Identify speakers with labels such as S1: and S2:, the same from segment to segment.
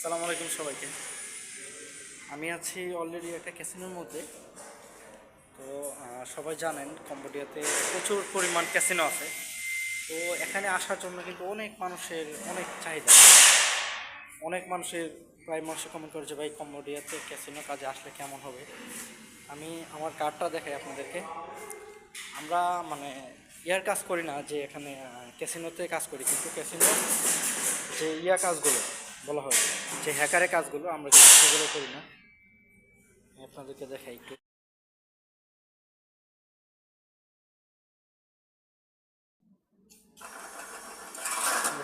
S1: আসসালামু আলাইকুম সবাইকে। আমি আছি অলরেডি একটা ক্যাসিনোর মধ্যে। তো সবাই জানেন কম্বোডিয়াতে প্রচুর পরিমাণ ক্যাসিনো আছে। তো, এখানে আসার জন্য কিন্তু অনেক মানুষের অনেক চাহিদা। অনেক মানুষের প্রায় মানুষ কমেন্ট করে যে ভাই কম্বোডিয়াতে ক্যাসিনো কাজে আসলে কেমন হবে? আমি আমার কার্ডটা দেখাই আপনাদেরকে। আমরা মানে ইয়ার কাজ করি না যে এখানে ক্যাসিনোতে কাজ করি। কিন্তু ক্যাসিনো যে ইয়া কাজগুলো বলা হয় যে হ্যাকারের কাজগুলো আমরা সেগুলো করি না। আপনাদেরকে দেখাই একটু।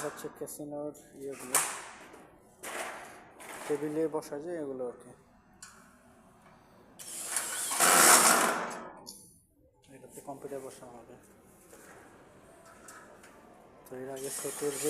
S1: হচ্ছে ক্যাসিনোর ইয়েগুলো। টেবিলে বসা যায় এগুলো আর কি। এটাতে কম্পিউটার বসানো হবে। তো এর আগে সেটের যে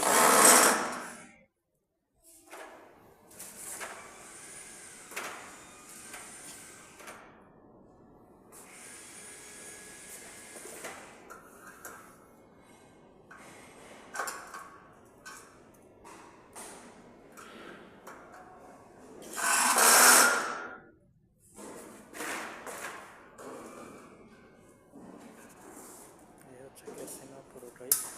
S1: এই হচ্ছে ক্যাসিনো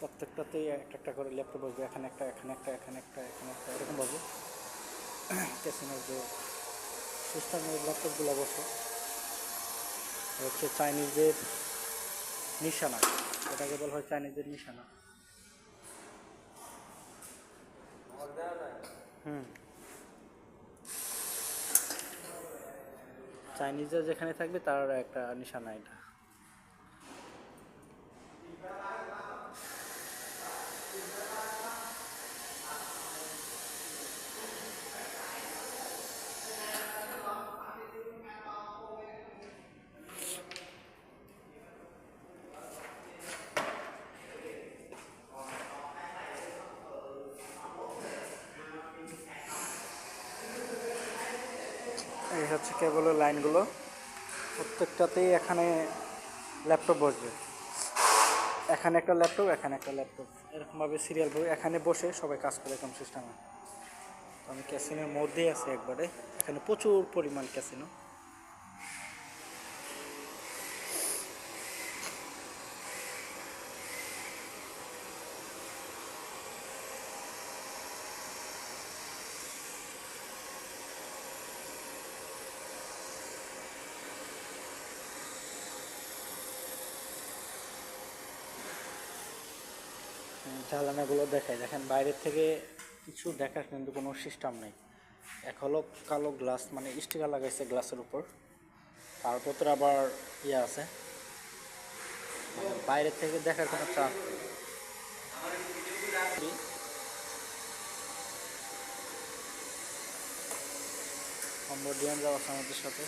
S1: প্রত্যেকটাতেই একটা একটা করে ল্যাপটপ বসবে এখানে একটা এখানে একটা এখানে একটা এখানে একটা এরকম ভাবে ক্যাসিনোর যে সিস্টেমের ল্যাপটপগুলো বসে হচ্ছে চাইনিজদের নিশানা। এটাকে বলা হয় চাইনিজদের নিশানা। হুম। চাইনিজরা যেখানে থাকবে তার একটা নিশানা এটা। হচ্ছে কেবলের লাইনগুলো। প্রত্যেকটাতেই এখানে ল্যাপটপ বসবে। এখানে একটা ল্যাপটপ, এখানে একটা ল্যাপটপ। এরকমভাবে সিরিয়াল ভাবে এখানে বসে সবাই কাজ করে এরকম সিস্টেমে আমি ক্যাসিনোর মধ্যেই আছে একবারে। এখানে প্রচুর পরিমাণ ক্যাসিনো জ্বালানাগুলো দেখায় দেখেন, বাইরের থেকে কিছু দেখার কিন্তু কোনো সিস্টেম নেই। এক হলো কালো গ্লাস মানে স্টিকার লাগাইছে গ্লাসের উপর। তার ভিতরে আবার ইয়ে আছে। বাইরের থেকে দেখার কোনো চান্স কম্বোডিয়ান যাওয়া আছে আমাদের সাথে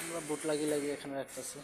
S1: আমরা বুট লাগিয়ে লাগিয়ে এখানে রাখতেছি।